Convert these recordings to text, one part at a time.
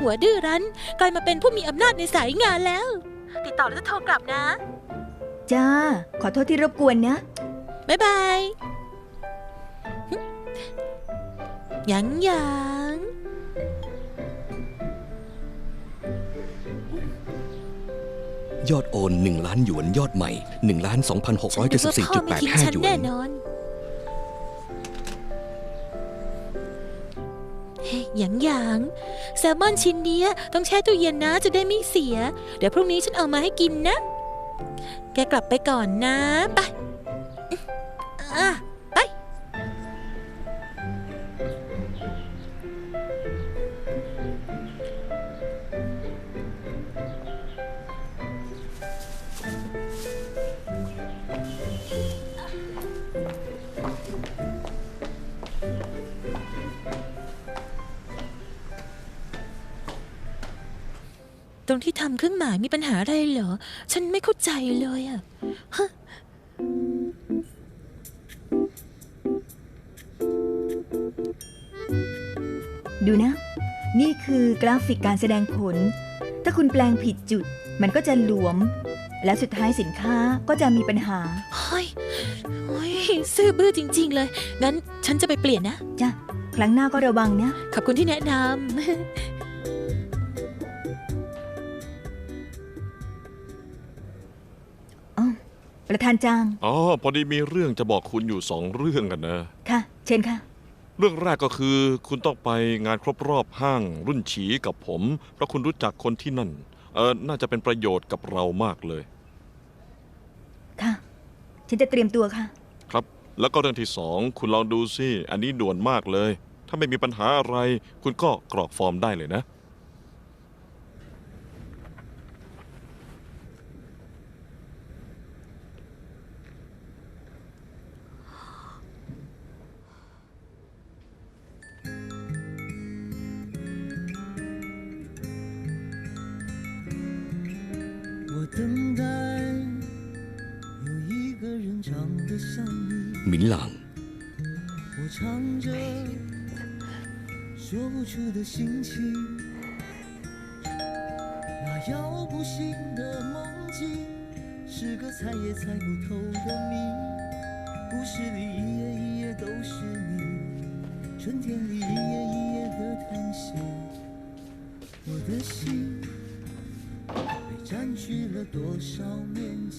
หัวดื้อรั้น กลายมาเป็นผู้มีอำนาจในสายงานแล้ว ติดต่อแล้วจะโทรกลับนะ จ้า ขอโทษที่รบกวนนะ บ๊ายบายหึหยังหยังยอดโอน 1 ล้านหยวน ยอดใหม่ 1 ล้านฉันนึกว่าพ่อไม่ทิ้งฉัน2,674.85หยวแน่นนอน เฮ้ยหยางหยางแซลมอนชิ้นเนี้ยต้องแช่ตู้เย็นนะจะได้ไม่เสีย เดี๋ยวพรุ่งนี้ฉันเอามาให้กินนะ แกกลับไปก่อนนะ ไปอะ ตรงที่ทำเครื่องหมายมีปัญหาอะไรเหรอ ฉันไม่เข้าใจเลยอะดูนะ นี่คือกราฟิกการแสดงผล ถ้าคุณแปลงผิดจุด มันก็จะหลวม แล้วสุดท้ายสินค้าก็จะมีปัญหาเฮ้ยเฮ้ยซื่อบื้อจริง ๆ เลย งั้นฉันจะไปเปลี่ยนนะ จ้ะ ครั้งหน้าก็ระวังนะ ขอบคุณที่แนะนอ๋ ประธานจาง อ๋อพอดีมีเรื่องจะบอกคุณอยู่สองเรื่องกันนะ ค่ะ เชิญค่ะ เรื่องแรกก็คือ คุณต้องไปงานครบรอบห้างรุ่นฉีกับผม เพราะคุณรู้จักคนที่นั่น เออน่าจะเป็นประโยชน์กับเรามากเลย ค่ะ ฉันจะเตรียมตัวค่ะ ครับ แล้วก็เรื่องที่สองคุณลองดูสิ อันนี้ด่วนมากเลย ถ้าไม่มีปัญหาอะไร คุณก็กรอกฟอร์มได้เลยนะ 等待有一个人长得像你，明朗。我唱着说不出的心情。那摇不醒的梦境是个猜也猜不透的谜。故事里一页一页都是你，春天里，一页一页的叹息，我的心。 被占据了多少面积？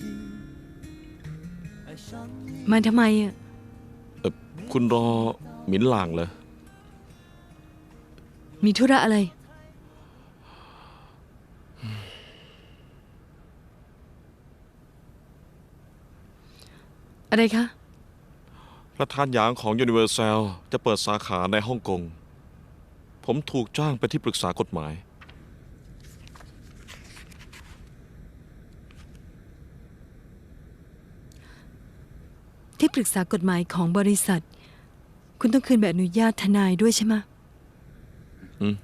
爱上你。 มาทำไมอะ เออคุณรอหมินหลางเหรอ มีธุระอะไร อะไรคะ ประธานหยางของ Universal จะเปิดสาขาในฮ่องกง ผมถูกจ้างเป็นที่ปรึกษากฎหมาย ที่ปรึกษากฎหมายของบริษัท คุณต้องคืนใบอนุญาตทนายด้วยใช่ไหมะอืม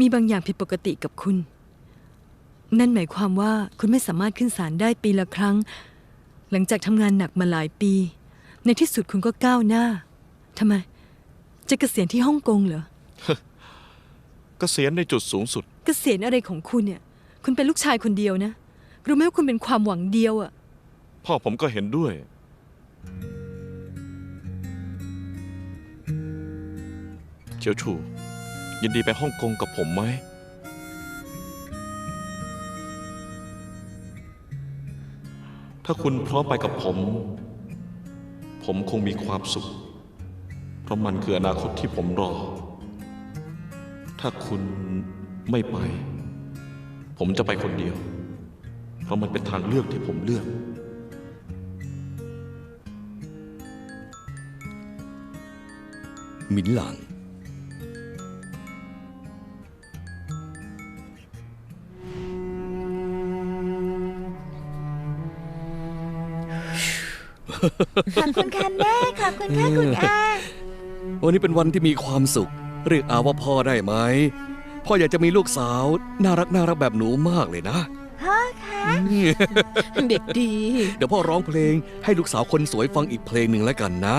มีบางอย่างผิดปกติกับคุณ นั่นหมายความว่าคุณไม่สามารถขึ้นศาลได้ปีละครั้ง หลังจากทำงานหนักมาหลายปี ในที่สุดคุณก็ก้าวหน้าทำไม จะเกษียณที่ฮ่องกงเหรอ เกษียณในจุดสูงสุด เกษียณอะไรของคุณเนี่ย คุณเป็นลูกชายคนเดียวนะ รู้ไหมว่าคุณเป็นความหวังเดียวอะ พ่อผมก็เห็นด้วยเจียวชู ยินดีไปฮ่องกงกับผมไหม ถ้าคุณพร้อมไปกับผม ผมคงมีความสุข เพราะมันคืออนาคตที่ผมรอ ถ้าคุณไม่ไป ผมจะไปคนเดียว เพราะมันเป็นทางเลือกที่ผมเลือก หมินหลางขอบคุณค่ะแม่ขอบคุณค่ะคุณอาวันนี้เป็นวันที่มีความสุข เรียกอาว่าพ่อได้ไหมพ่ออยากจะมีลูกสาว น่ารักน่ารักแบบหนูมากเลยนะ พ่อคะำเด็กดี เดี๋ยวพ่อร้องเพลงให้ลูกสาวคนสวยฟังอีกเพลงหนึ่งแล้วกันนะ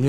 เง